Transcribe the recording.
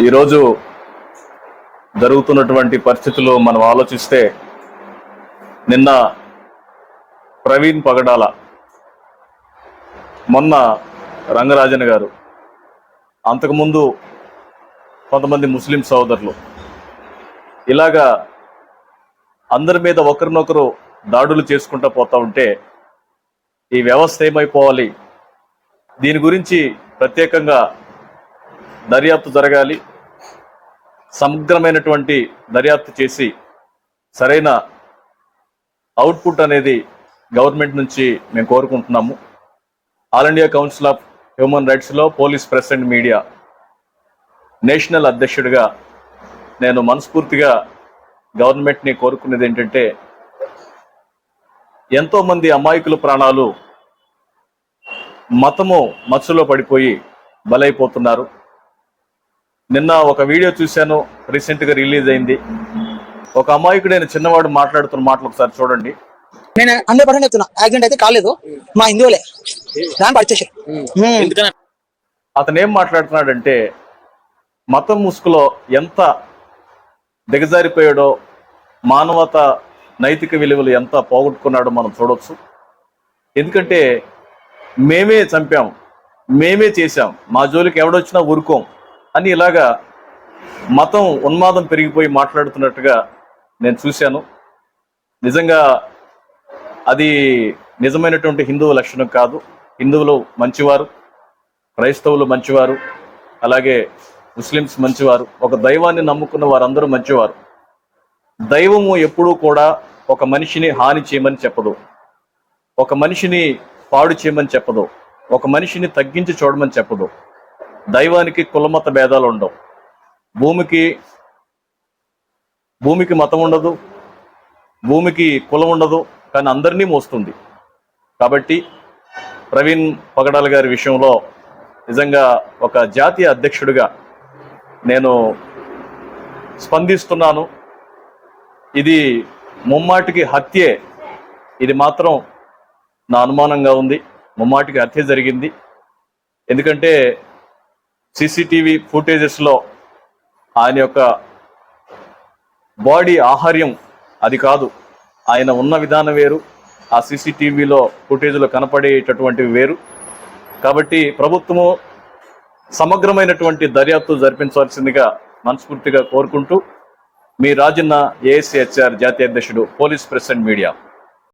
ఈరోజు జరుగుతున్నటువంటి పరిస్థితులు మనం ఆలోచిస్తే నిన్న ప్రవీణ్ పగడాల మొన్న రంగరాజన్ గారు అంతకుముందు కొంతమంది ముస్లిం సోదరులు ఇలాగా అందరి మీద ఒకరినొకరు దాడులు చేసుకుంటూ పోతూ ఉంటే ఈ వ్యవస్థ ఏమైపోవాలి? దీని గురించి ప్రత్యేకంగా దర్యాప్తు జరగాలి. సమగ్రమైనటువంటి దర్యాప్తు చేసి సరైన అవుట్పుట్ అనేది గవర్నమెంట్ నుంచి మేము కోరుకుంటున్నాము. All India council of human రైట్స్లో police press and media national అధ్యక్షుడిగా నేను మనస్ఫూర్తిగా గవర్నమెంట్ని కోరుకునేది ఏంటంటే ఎంతోమంది అమాయకుల ప్రాణాలు మతము మత్సులో పడిపోయి బలైపోతున్నారు. నిన్న ఒక వీడియో చూశాను రీసెంట్గా రిలీజ్ అయింది. ఒక అమాయకుడైన చిన్నవాడు మాట్లాడుతున్న మాటలు ఒకసారి చూడండి. నేను హండ్రెడ్ పర్సెంట్ చెప్తున్నా. యాక్సిడెంట్ అయితే కాలేదు. మా హిందువులే. దాని ఎందుకని? అతను ఏం మాట్లాడుతున్నాడంటే మతం ముసుగులో ఎంత దిగజారిపోయాడో మానవత నైతిక విలువలు ఎంత పోగొట్టుకున్నాడో మనం చూడొచ్చు. ఎందుకంటే మేమే చంపాం మేమే చేశాం. మా జోలికి ఎవడొచ్చినా ఊరుకోం. అని ఇలాగా మతం ఉన్మాదం పెరిగిపోయి మాట్లాడుతున్నట్టుగా నేను చూశాను. నిజంగా అది నిజమైనటువంటి హిందువు లక్షణం కాదు. హిందువులు మంచివారు క్రైస్తవులు మంచివారు అలాగే ముస్లిమ్స్ మంచివారు. ఒక దైవాన్ని నమ్ముకున్న వారందరూ మంచివారు. దైవము ఎప్పుడూ కూడా ఒక మనిషిని హాని చేయమని చెప్పదు. ఒక మనిషిని పాడు చేయమని చెప్పదు. ఒక మనిషిని తగ్గించి చూడమని చెప్పదు. దైవానికి కులమత భేదాలు ఉండవు. భూమికి భూమికి మతం ఉండదు భూమికి కులం ఉండదు కానీ అందరినీ మోస్తుంది. కాబట్టి ప్రవీణ్ పగడాల గారి విషయంలో నిజంగా ఒక జాతీయ అధ్యక్షుడిగా నేను స్పందిస్తున్నాను. ఇది ముమ్మాటికి హత్యే ఇది మాత్రం నా అనుమానంగా ఉంది. ముమ్మాటికి హత్య జరిగింది. ఎందుకంటే సీసీటీవీ ఫుటేజెస్లో ఆయన యొక్క బాడీ ఆహార్యం అది కాదు. ఆయన ఉన్న విధానం వేరు ఆ సీసీటీవీలో ఫుటేజ్లో కనపడేటటువంటివి వేరు. కాబట్టి ప్రభుత్వము సమగ్రమైనటువంటి దర్యాప్తు జరిపించవలసిందిగా మనస్ఫూర్తిగా కోరుకుంటూ మీ రాజన్న ఏఎస్హెచ్ఆర్ జాతీయ అధ్యక్షుడు పోలీస్ ప్రెస్ అండ్ మీడియా.